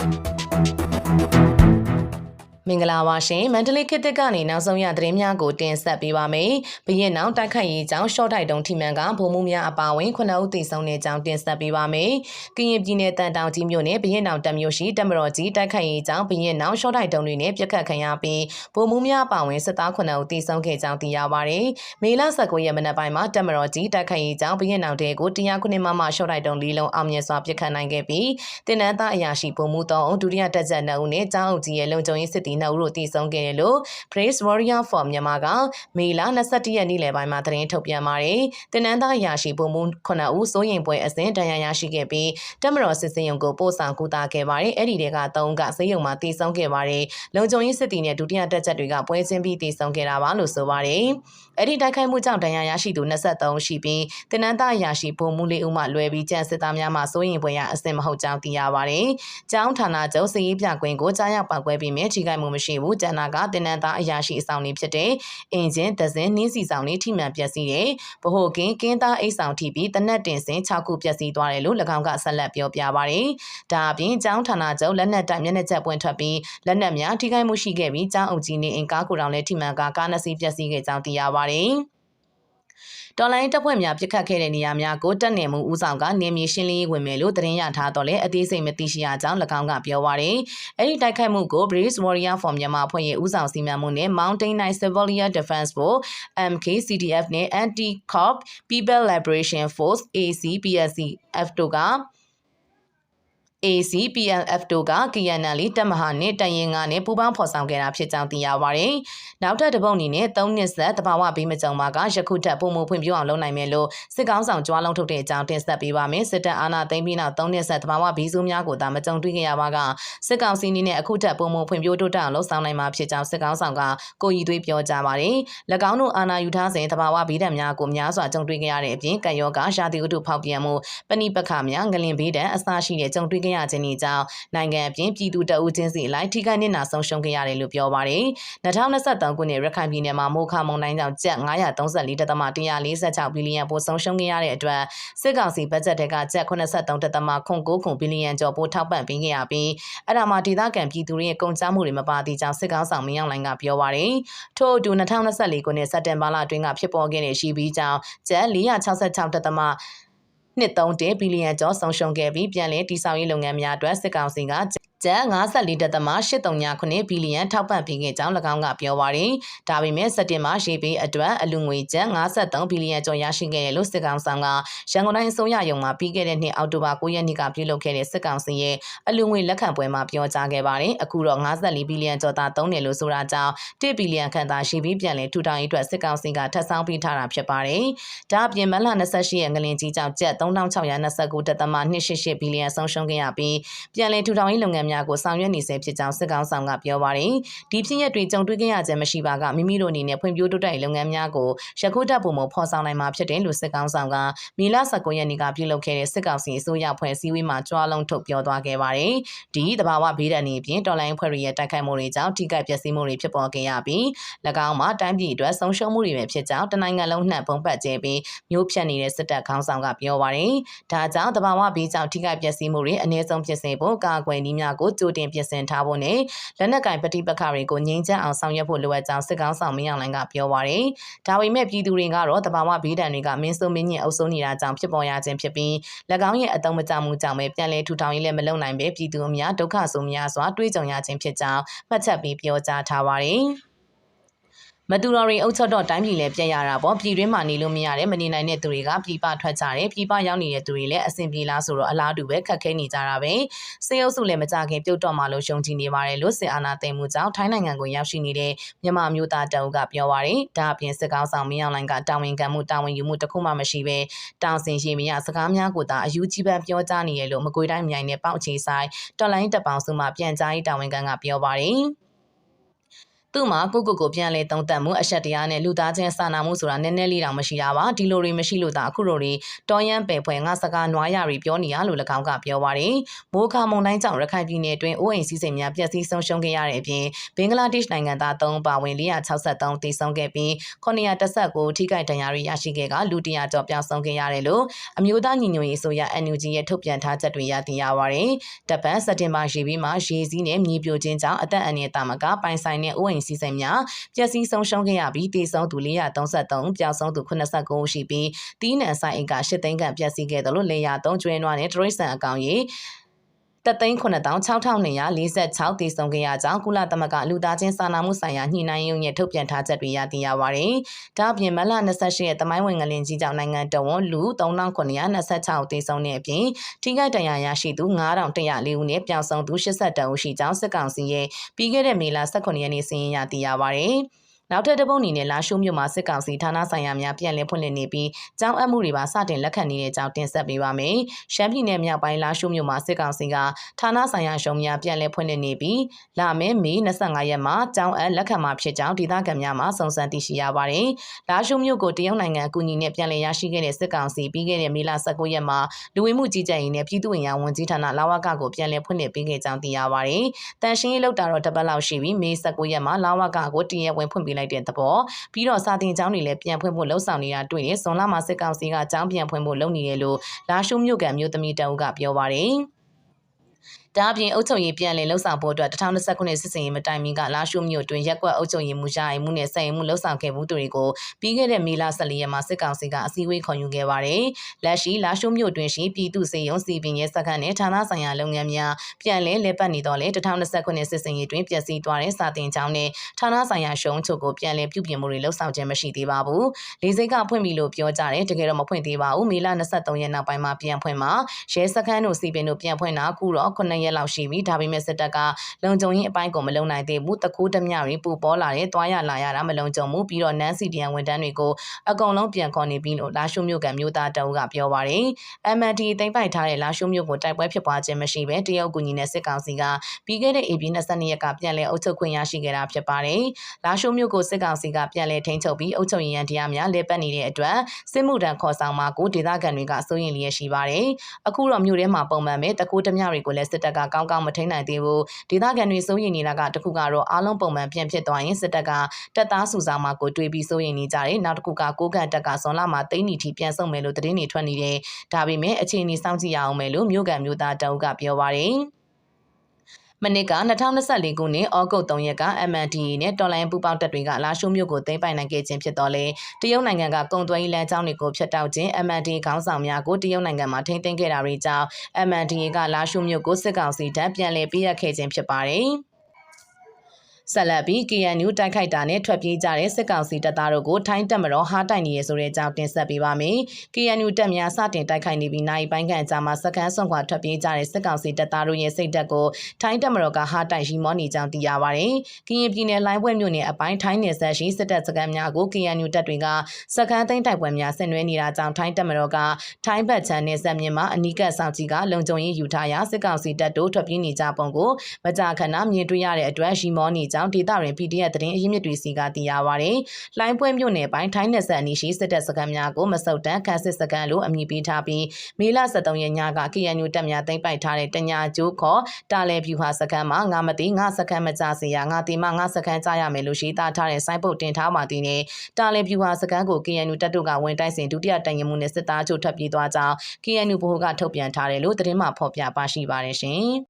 Thank you. မင်္ဂလာပါရှင်မန္တလေးခေတ်သစ်ကနေနောက်ဆုံးရသတင်းများကိုတင်ဆက်ပေးပါမယ်။ဘရင်နောင်တိုက်ခိုက်ရေးကြောင်းရှော့တိုက်တုံထိမှန်ကဗိုလ်မှူးများအပါအဝင်ခုနှစ်ဦးသေဆုံးတဲ့အကြောင်းတင်ဆက်ပေးပါမယ်။ကရင်ပြည်နယ်တန်တောင်ကြီးမြို့နယ်ဘရင်နောင်တပ်မြို့ရှိတပ်မတော်ကြီးတိုက်ခိုက်ရေးကြောင်းဘရင်နောင်ရှော့တိုက်တုံတွေနဲ့ပြက်ခတ်ခံရပြီးဗိုလ်မှူးများအပါအဝင်စစ်သားခုနှစ်ဦးသေဆုံးခဲ့ကြောင်းသိရပါတယ်။မေလ19ရက်မနက်ပိုင်းမှာတပ်မတော်ကြီးတိုက်ခိုက်ရေးကြောင်းဘရင်နောင်တဲကိုတရားခုနှစ်မှမှရှော့တိုက်တုံလေးလုံးအောင်မြင်စွာပြက်ခတ်နိုင်ခဲ့ပြီးတင်နန်းသားအရာရှိဗိုလ်မှူး3ဦးဒုတိယတပ်ချက်2ဦးနဲ့ကျောင်းအုပ်ကြီးရဲ့လုံခြုံရေးစစ်သည်2ဦးတို့သေဆုံးခဲ့တယ်လို့ Grace Warrior for မြန်မာကမေလ22ရက်နေ့လယ်ပိုင်းမှာသတင်းထုတ်ပြန်ပါတယ်။တင်နန်းသားအရာရှိဗိုလ်မှူး9ဦးစိုးရင်ပွဲအစဉ်တန်ရာရရှိခဲ့ပြီးတပ်မတော်စစ်စင်ရုံကိုပို့ဆောင်ကူတာခဲ့ပါတယ်။အဲ့ဒီတွေက3ကစေယုံမှာတည်ဆုံခဲ့ပါတယ်။လုံခြုံရေးစစ်တီနဲ့ဒုတိယတပ်ချက်တွေကပွဲချင်းပြီးတည်ဆုံခဲ့တာပါလို့ဆိုပါတယ်။အဲ့ဒီတိုက်ခိုက်မှုကြောင့်တန်ရာရရှိသူ23ရှိပြီးတင်နန်းသားအရာရှိဗိုလ်မှူးလေးဦးမှလွယ်ပြီးကျန်စစ်သားများမှစိုးရင်ပွဲရအစဉ်မဟုတ်ကြောင်းသိရပါတယ်။ကျောင်းဌာနချုပ်စည်ရေးပြကွင်းကိုကြားရောက်ပောက်ကွဲပြီးမြဲထိခိုက်မှုမရှိဘူး။ကျန်နာကတင်နန်းသားအရာရှိအဆောင်တွေဖြစ်တဲ့အင်ဂျင်ဒဇင်နှင်းစီဆောင်တွေထိမှန်ပျက်စီးတယ်။ဗဟိုကင်းကင်းသားအိတ်ဆောင်ထိပြီးတနက်တင်စင်6ခုပျက်စီးသွားတယ်လို့၎င်းကဆက်လက်ပြောပြပါတယ်။ဒါအပြင်ကျောင်းဌာနချုပ်လက်နက်တိုက်မျက်နှာချက်ပွင့်ထွက်ပြီးလက်နက်များထိခိုက်မှုရှိခဲ့ပြီးကျောင်းအုပ်ကြီးနေအင်ကားကိုတောင်လည်းထိမှန်ကကားနှစ်စီးပျက်စီးခဲ့ကြောင်းသိရပါတယ်။ တော်လိုင်းတပ်ဖွဲ့များပြစ်ခတ်ခဲ့တဲ့နေရာများကိုတပ်နယ်မှုဦးဆောင်ကနေမြေရှင်းလင်းရေးဝင်မယ်လို့သတင်းရထားတော့လေအသေးစိတ်မသိရှိရကြောင်း၎င်းကပြောပါရယ်အဲ့ဒီတိုက်ခိုက်မှုကို British Warrior for Myanmar ဖွဲ့ရဲ့ဦးဆောင်စီမံမှုနဲ့ Mountain Night Civilian Defense Force MK CDF နဲ့ Anti-Cop People Liberation Force ACPSC F တို့က ACPLF တို့က KNL တပ်မဟာနဲ့တရင်ကနဲ့ပူးပေါင်းဖော်ဆောင်ခဲ့တာဖြစ်ကြောင်းသိရပါတယ်။နောက်ထပ်တစ်ပုတ်အနေနဲ့၃နှစ်ဆက်တဘာဝဘေးမကြုံမှာကယခုထပ်ပုံမှုဖွင့်ပြအောင်လုပ်နိုင်မယ်လို့စစ်ကောင်းဆောင်ကြွားလုံးထုတ်တဲ့အကြောင်းတင်ဆက်ပေးပါမယ်။စစ်တပ်အာဏာသိမ်းပြီးနောက်၃နှစ်ဆက်တဘာဝဘေးဆိုးများကိုသာမကြုံတွေ့ခဲ့ရပါကစစ်ကောင်စီအနေနဲ့အခုထပ်ပုံမှုဖွင့်ပြတိုးတက်အောင်လုပ်ဆောင်နိုင်မှာဖြစ်ကြောင်းစစ်ကောင်းဆောင်ကကိုရီသွေးပြောကြားပါတယ်။၎င်းတို့အာဏာယူထားစဉ်တဘာဝဘေးဒဏ်များကိုများစွာကြုံတွေ့ခဲ့ရတဲ့အပြင်ကံရောဂါရှားတီဥတုဖောက်ပြန်မှုပဏိပခများငလင်ဘေးဒဏ်အစရှိတဲ့ကြုံတွေ့ခဲ့ရခြင်းတွေကြောင့်နိုင်ငံအပြင်ပြည်သူတအုပ်ချင်းစီအလိုက်ထိခိုက်နစ်နာဆုံးရှုံးခဲ့ရတယ်လို့ပြောပါတယ်။2023ခုနှစ်ရခိုင်ပြည်နယ်မှာမိုးခမုန်တိုင်းကြောင့်ကျပ်934.146ဘီလီယံပိုဆုံးရှုံးခဲ့ရတဲ့အတွက်စစ်ကောင်စီဘတ်ဂျက်တွေကကျပ်83.9ဘီလီယံကျော်ပိုထောက်ပံ့ပေးခဲ့ရပြီးအဲ့ဒါမှဒေသခံပြည်သူတွေရဲ့ကုန်ကျမှုတွေမပါသေးကြောင်းစစ်ကောင်ဆောင်မင်းအောင်လိုင်ကပြောပါတယ်။ထို့အတူ2024ခုနှစ်စက်တင်ဘာလအတွင်းကဖြစ်ပေါ်ခဲ့တဲ့ရှိပြီးကြောင်းကျပ်466.1 နှစ်3ဘီလီယံကျော်ဆုံးရှုံးခဲ့ပြီးပြန်လည်တည်ဆောက်ရေးလုပ်ငန်းများအတွက်စစ်ကောင်စီက ကျပ်54.839ဘီလီယံထောက်ပံ့ပေးခဲ့ကြောင်း၎င်းကပြောပါရယ်။ဒါပေမဲ့စက်တင်ဘာရေပေးအတွက်အလူငွေကျပ်53ဘီလီယံကျော်ရရှိခဲ့ရလို့စစ်ကောင်ဆောင်ကရန်ကုန်တိုင်းအစိုးရရုံမှာပြီးခဲ့တဲ့နှစ်အောက်တိုဘာ9ရက်နေ့ကပြုလုပ်ခဲ့တဲ့စစ်ကောင်စီရဲ့အလူငွေလက်ခံပွဲမှာပြောကြားခဲ့ပါတယ်။အခုတော့54ဘီလီယံကျော်သာသုံးတယ်လို့ဆိုတာကြောင့်1ဘီလီယံခန့်သာရှိပြီးပြန်လည်ထူထောင်ရေးအတွက်စစ်ကောင်စီကထပ်ဆောင်ပေးထားတာဖြစ်ပါတယ်။ဒါအပြင်မလ28ရက်ငလင်ကြီးကြောင့်ကျပ်3629.288ဘီလီယံဆုံးရှုံးခဲ့ရပြီးပြန်လည်ထူထောင်ရေးလုပ်ငန်းများကိုဆောင်ရွက်နေဆဲဖြစ်ကြောင်းစစ်ကောင်ဆောင်ကပြောပါတယ်။ဒီဖြစ်ရပ်တွေကြုံတွေ့ခဲ့ရခြင်းမရှိပါကမိမိတို့အနေနဲ့ဖွံ့ဖြိုးတိုးတက်ရေးလုပ်ငန်းများကိုရခိုးတက်ပုံမဖော်ဆောင်နိုင်မှာဖြစ်တယ်လို့စစ်ကောင်ဆောင်ကမီလ19ရက်နေ့ကပြုလုပ်ခဲ့တဲ့စစ်ကောင်စီအစိုးရဖွဲ့စည်းဝေးမှာကြွားလုံးထုတ်ပြောသွားခဲ့ပါတယ်။ဒီတဘာဝဘေးဒဏ်တွေအပြင်တော်လိုင်းဖွဲ့တွေရဲ့တိုက်ခိုက်မှုတွေကြောင့်ထိခိုက်ပျက်စီးမှုတွေဖြစ်ပေါ်ခဲ့ရပြီး၎င်းမှာတိုင်းပြည်အတွက်ဆုံးရှုံးမှုတွေပဲဖြစ်ကြောင်းတနိုင်ငံလုံးနှံ့ပုံပတ်ကျဲပြီးမျိုးဖြတ်နေတဲ့စစ်တပ်ခေါင်းဆောင်ကပြောပါတယ်။ဒါကြောင့်တဘာဝဘေးကြောင့်ထိခိုက်ပျက်စီးမှုတွေအနည်းဆုံးဖြစ်စေဖို့ကာကွယ်နည်းများကိုကြိုတင်ပြင်ဆင်ထားဖို့နဲ့လက်နက်ကင်ပဋိပက္ခတွေကိုငြိမ်းချမ်းအောင်ဆောင်ရွက်ဖို့လိုအပ်ကြောင်းစစ်ကောင်ဆောင်မင်းအောင်လှိုင်ကပြောပါရယ်ဒါပေမဲ့ပြည်သူတွေကတော့တဘာဝဘေးဒဏ်တွေကမင်းစိုးမင်းညင်အုပ်စိုးနေတာကြောင့်ဖြစ်ပေါ်ရခြင်းဖြစ်ပြီး၎င်းရဲ့အတုံးမကြမှုကြောင့်ပဲပြန်လည်ထူထောင်ရေးလည်းမလုပ်နိုင်ပဲပြည်သူအများဒုက္ခဆိုများစွာတွေးကြုံရခြင်းဖြစ်ကြောင်းမှတ်ချက်ပြီးပြောကြားထားပါရယ် မတူတော်ရီအုပ်ချုပ်တော့တိုင်းပြည်လည်းပြက်ရတာပေါ့ပြည်တွင်းမှာနေလို့မရတယ်မနေနိုင်တဲ့သူတွေကပြည်ပထွက်ကြတယ်ပြည်ပရောက်နေတဲ့သူတွေလည်းအဆင်ပြေလားဆိုတော့အလားတူပဲခက်ခဲနေကြတာပဲစေအုပ်စုလည်းမကြခင်ပြုတ်တော့မှလို့ရှုံချနေပါတယ်လို့စစ်အာဏာသိမ်းမှုကြောင့်ထိုင်းနိုင်ငံကိုရောက်ရှိနေတဲ့မြန်မာမျိုးသားတအုပ်ကပြောပါတယ်ဒါအပြင်စစ်ကောင်းဆောင်မင်းအောင်လိုင်ကတာဝန်ခံမှုတာဝန်ယူမှုတခုမှမရှိပဲတောင်စင်ရှိမရစကားများကိုသာအယူကြီးပန်းပြောကြားနေရလို့မကွေးတိုင်းမြိုင်နဲ့ပေါက်ချေဆိုင်တော်လိုင်းတပ်ပေါင်းစုမှပြန်ကြားရေးတာဝန်ခံကပြောပါတယ် သူ့မှာကိုကိုကိုပြန်လဲတုံးတက်မှုအဆက်တရားနဲ့လူသားချင်းစာနာမှုဆိုတာနည်းနည်းလေးတောင်မရှိတာပါဒီလိုတွေမရှိလို့သာအခုလိုတွေတော်ရန်ပယ်ဖွဲငါစကားနွားရတွေပြောနေရလို့၎င်းကပြောပါတယ်မိုးခါမုန်တိုင်းကြောင့်ရခိုင်ပြည်နယ်အတွင်းအိုးအိမ်စီးစိမ်များပျက်စီးဆုံးရှုံးခဲ့ရတဲ့အပြင်ဘင်္ဂလားဒေ့ရှ်နိုင်ငံသား3ပါဝင်463တည်ဆုံခဲ့ပြီး919ထိခိုက်ဒဏ်ရာတွေရရှိခဲ့ကလူ100ကျော်ပျောက်ဆုံးခဲ့ရတယ်လို့အမျိုးသားညီညွတ်ရေးဆိုရ NUG ရဲ့ထုတ်ပြန်ထားချက်တွေရသိရပါတယ်တပတ်စက်တင်ဘာရေပြီးမှာရေစည်းနဲ့မြေပြိုခြင်းကြောင့်အသက်အန္တရာယ်တာမကပိုင်ဆိုင်တဲ့အိုးအိမ်စီးစိမ်များပျက်စီးဆုံးရှုံးခဲ့ရပြီးတည်ဆုံသူ433ပျောက်ဆုံးသူ89ရှိပြီးတီးနံဆိုင်အိမ်က8သိန်းခန့်ပျက်စီးခဲ့တယ်လို့လေယာသုံးကျွဲနွားနဲ့တရိတ်ဆန်အကောင်ကြီး တသိန်း9246တည်ဆုံခဲ့ရကြောင်းကုလသမဂ္ဂလူသားချင်းစာနာမှုဆိုင်ရာညှိနှိုင်းရေးရဲ့ထုတ်ပြန်ထားချက်တွေရသိရပါတယ်။ဒါ့အပြင်မလ28ရက်တမိုင်းဝင်ငလင်ကြီးကြောင့်နိုင်ငံတော်ဝန်လူ3926တည်ဆုံတဲ့အပြင်ထိခိုက်ဒဏ်ရာရရှိသူ9104ဦးနဲ့ပျောက်ဆုံးသူ82ဦးရှိကြောင်းစစ်ကောင်စီရဲ့ပြီးခဲ့တဲ့မေလ18ရက်နေ့စီရင်ရသိရပါတယ်။ နောက်ထပ်တစ်ပုတ်အနေနဲ့လာရှိုးမြို့မှာစစ်ကောင်စီဌာနဆိုင်ရာများပြန်လည်ဖွင့်လှစ်နေပြီးကျောင်းအပ်မှုတွေပါစတင်လက်ခံနေတဲ့အကြောင်းတင်ဆက်ပေးပါမယ်။ရှမ်းပြည်နယ်မြောက်ပိုင်းလာရှိုးမြို့မှာစစ်ကောင်စီကဌာနဆိုင်ရာရှုံများပြန်လည်ဖွင့်လှစ်နေပြီးလာမယ့်မေ25ရက်မှာကျောင်းအပ်လက်ခံမှာဖြစ်ကြောင်းဒေသခံများမှစုံစမ်းသိရှိရပါတယ်။လာရှိုးမြို့ကိုတရုတ်နိုင်ငံအကူအညီနဲ့ပြန်လည်ရရှိခဲ့တဲ့စစ်ကောင်စီပြီးခဲ့တဲ့မေလ19ရက်မှာလူဝင်မှုကြီးကြပ်ရေးနဲ့ပြည်သူ့ဝင်ရာဝန်ကြီးဌာနလာဝကကိုပြန်လည်ဖွင့်လှစ်ပေးခဲ့ကြောင်းသိရပါတယ်။တန်ရှင်းရေးလောက်တာတော့တပတ်လောက်ရှိပြီးမေ19ရက်မှာလာဝကကိုတရက်ဝင်ဖွင့်ပေးလိုက်တဲ့သဘောပြီးတော့စာတင်ကျောင်းတွေလည်းပြန်ဖွင့်ဖို့လှုံ့ဆော်နေတာတွေ့နေဇွန်လမှာစစ်ကောင်စီကကျောင်းပြန်ဖွင့်ဖို့လုပ်နေတယ်လို့လာရှုမြို့ကန်မြို့သမီးတအုပ်ကပြောပါတယ်ဒါအပြင်အုပ်ချုပ်ရေးပြန်လည်လှုပ်ဆောင်ဖို့အတွက်2020ခုနှစ်စစ်စင်ရေးမတိုင်မီကလာရှိုမြို့တွင်ရက်ကွက်အုပ်ချုပ်ရေးမှုရရင်မှုနဲ့ဆိုင်မှုလှုပ်ဆောင်ခဲ့မှုတို့တွေကိုပြီးခဲ့တဲ့မေလ14ရက်မှာစစ်ကောင်စီကအစည်းအဝေးခေါ်ယူခဲ့ပါတယ်။လက်ရှိလာရှိုမြို့တွင်ရှိပြည်သူ့စေယုံစီပင်ရဲ့စခန်းနဲ့ဌာနဆိုင်ရာလုပ်ငန်းများပြန်လည်လဲပတ်နေတော့လေ2020ခုနှစ်စစ်စင်ရေးတွင်ပျက်စီးသွားတဲ့စာတင်ကျောင်းနဲ့ဌာနဆိုင်ရာရှုံးချုပ်ကိုပြန်လည်ပြုပြင်မှုတွေလှုပ်ဆောင်ခြင်းမရှိသေးပါဘူး။လေးစိတ်ကဖွင့်ပြီလို့ပြောကြတယ်တကယ်တော့မဖွင့်သေးပါဘူး။မေလ23ရက်နောက်ပိုင်းမှာပြန်ဖွင့်မှာရဲစခန်းတို့စီပင်တို့ပြန်ဖွင့်တာခုတော့9ရက်လောက်ရှိပြီဒါပေမဲ့စစ်တပ်ကလုံခြုံရေးအပိုင်းကိုမလုံနိုင်သေးဘူးတကူးတမျှတွေပူပေါ်လာတယ်တွားရလာရတာမလုံခြုံဘူးပြီးတော့နန်းစီတရန်ဝန်တန်းတွေကိုအကုန်လုံးပြန်ခေါ်နေပြီလို့လာရှုမြို့ကမြို့သားတအုပ်ကပြောပါတယ် MND တိမ့်ပိုက်ထားတဲ့လာရှုမြို့ကိုတိုက်ပွဲဖြစ်ပွားခြင်းမရှိဘဲတရုတ်ကူညီနဲ့စစ်ကောင်စီကပြီးခဲ့တဲ့ AB 22ရက်ကပြန်လည်အုပ်ချုပ်ခွင့်ရရှိခဲ့တာဖြစ်ပါတယ်လာရှုမြို့ကိုစစ်ကောင်စီကပြန်လည်ထိန်းချုပ်ပြီးအုပ်ချုပ်ရေးရန်တရားများလဲပတ်နေတဲ့အတွက်စစ်မှုထမ်းခေါ်ဆောင်မှာကိုဒေသခံတွေကစိုးရင်လျက်ရှိပါတယ်အခုတော့မြို့ထဲမှာပုံမှန်ပဲတကူးတမျှတွေကိုလည်းစစ်တပ်ကကောင်းကောင်းမထိန်းနိုင်သေးဘူးဒေသခံတွေစိုးရိမ်နေတာကတခုကတော့အားလုံးပုံမှန်ပြန်ဖြစ်သွားရင်စစ်တပ်ကတပ်သားစုဆောင်မှာကိုတွေးပြီးစိုးရိမ်နေကြတယ်နောက်တစ်ခုကကိုကန့်တက်ကဇွန်လမှာတိမ့်နီတီပြန်ဆုံမယ်လို့သတင်းတွေထွက်နေတယ်ဒါပေမဲ့အခြေအနေစောင့်ကြည့်ရအောင်မယ်လို့မြို့ကန်မြို့သားတအုပ်ကပြောပါတယ် မနစ်က2024ခုနှစ်ဩဂုတ်3ရက်က MNDA နဲ့တော်လိုင်းပူပေါင်းတပ်တွေကလာရှိုးမြို့ကိုသိမ်းပိုက်နိုင်ခဲ့ခြင်းဖြစ်တော်လဲတရုတ်နိုင်ငံကကုံသွဲရေးလမ်းကြောင်းတွေကိုဖျက်တောက်ခြင်း MNDA ခေါင်းဆောင်များကိုတရုတ်နိုင်ငံမှာထိန်းသိမ်းခဲ့တာတွေကြောင့် MNDA ကလာရှိုးမြို့ကိုစစ်ကောင်စီတပ်ပြန်လည်ပေးအပ်ခဲ့ခြင်းဖြစ်ပါတယ်။ ဆက်လက်ပြီး KNU တိုက်ခိုက်တာနဲ့ထွက်ပြေးကြတဲ့စစ်ကောင်စီတပ်သားတို့ကိုထိုင်းတပ်မတော်ဟာတိုက်နေရဆိုတဲ့အကြောင်းတင်ဆက်ပေးပါမယ်။ KNU တပ်များစတင်တိုက်ခိုက်နေပြီးနိုင်ပိုင်းခန့်ကြာမှာစကန်းဆွန့်ခွာထွက်ပြေးကြတဲ့စစ်ကောင်စီတပ်သားတို့ရဲ့စိတ်ဓာတ်ကိုထိုင်းတပ်မတော်ကဟာတိုက်ရီမောနေကြောင်းသိရပါတယ်။ကရင်ပြည်နယ်လိုင်းပွဲမြို့နယ်အပိုင်းထိုင်းနယ်ဆက်ရှိစစ်တပ်စကန်းများကို KNU တပ်တွေကစကန်းသိမ်းတိုက်ပွဲများဆင်နွှဲနေတာကြောင့်ထိုင်းတပ်မတော်ကထိုင်းဘက်ချန်နယ်ဆက်မြင်မှာအနီးကပ်ဆောင်ကြီးကလုံခြုံရေးယူထားရာစစ်ကောင်စီတပ်တို့ထွက်ပြေးနေကြပုံကိုမကြာခဏမြင်တွေ့ရတဲ့အတွက်ရီမောနေကြောင်းဒေသတွင် PDF သတင်းအရင်းမြစ်တွေစီကသိရပါဗျ။လိုင်းပွဲမြို့နယ်ပိုင်းထိုင်းနယ်ဆက်အနီးရှိစစ်တပ်စခန်းများကိုမဆုတ်တန်းခန်းစစ်စခန်းလို့အမည်ပေးထားပြီးမေလ23ရက်ညက KNU တပ်များသိမ်းပိုက်ထားတဲ့တညာကျိုးခေါ်တာလဲဖြူဟာစခန်းမှာငါမသိငါစခန်းမကြစေရငါတိမငါစခန်းကြရမယ်လို့ရှိသားထားတဲ့စိုင်းပုတ်တင်ထားပါသည်နဲ့တာလဲဖြူဟာစခန်းကို KNU တပ်တို့ကဝင်တိုက်စဉ်ဒုတိယတိုင်ရင်မှုနဲ့စစ်သားချုပ်ထပ်ပြေးသွားကြောင်း KNU ဘိုဟိုကထုတ်ပြန်ထားတယ်လို့သတင်းမှဖော်ပြပါရှိပါတယ်ရှင်။